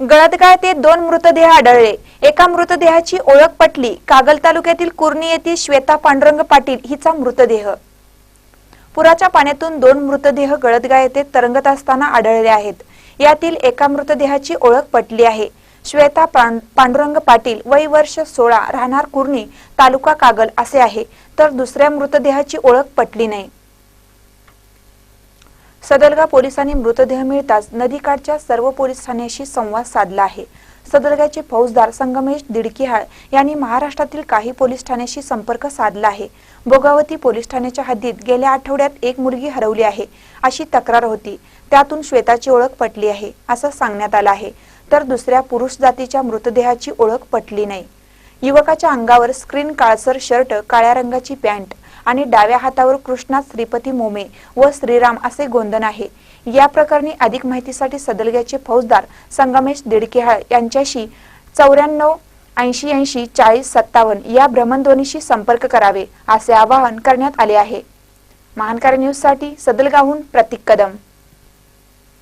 गळदगाळ ते दोन मृतदेह आढळले. एका मृतदेहाची ओळख पटली. कागल तालुक्यातील कुर्णी येथील श्वेता पांडुरंग पाटील हिचा मृतदेह. पुराच्या पाण्यातून दोन मृतदेह गळदगाव येथे तरंगत असताना आढळले आहेत. यातील एका मृतदेहाची ओळख पटली आहे. श्वेता पां- पांडुरंग पाटील वय वर्ष सोळा राहणार कुर्णी तालुका कागल असे आहे. तर दुसऱ्या मृतदेहाची ओळख पटली नाही. सदलगा पोलिसांनी मृतदेह मिळताच नदीकाठच्या सर्व पोलीस ठाण्याशी संवाद साधला आहे. सदलगाचे फौजदार संगमेश दिडकिहाळ यांनी महाराष्ट्रातील काही पोलीस ठाण्याशी संपर्क साधला आहे. भोगावती पोलीस ठाण्याच्या हद्दीत गेल्या आठवड्यात एक मुलगी हरवली आहे अशी तक्रार होती. त्यातून श्वेताची ओळख पटली आहे असं सांगण्यात आलं आहे. तर दुसऱ्या पुरुष जातीच्या मृतदेहाची ओळख पटली नाही. युवकाच्या अंगावर स्क्रीन काळसर शर्ट काळ्या रंगाची पॅन्ट आणि डाव्या हातावर कृष्णा श्रीपती मोमे व श्रीराम असे गोंधन आहे. या प्रकरणी अधिक माहितीसाठी सदलग्याचे फौजदार संगमेश दिडकेहाळ यांच्याशी चौऱ्याण्णव ऐंशी ऐंशी चाळीस सत्तावन्न या भ्रमणध्वनीशी संपर्क करावे असे आवाहन करण्यात आले आहे. महानकार न्यूजसाठी सदलगावहून प्रतीक कदम.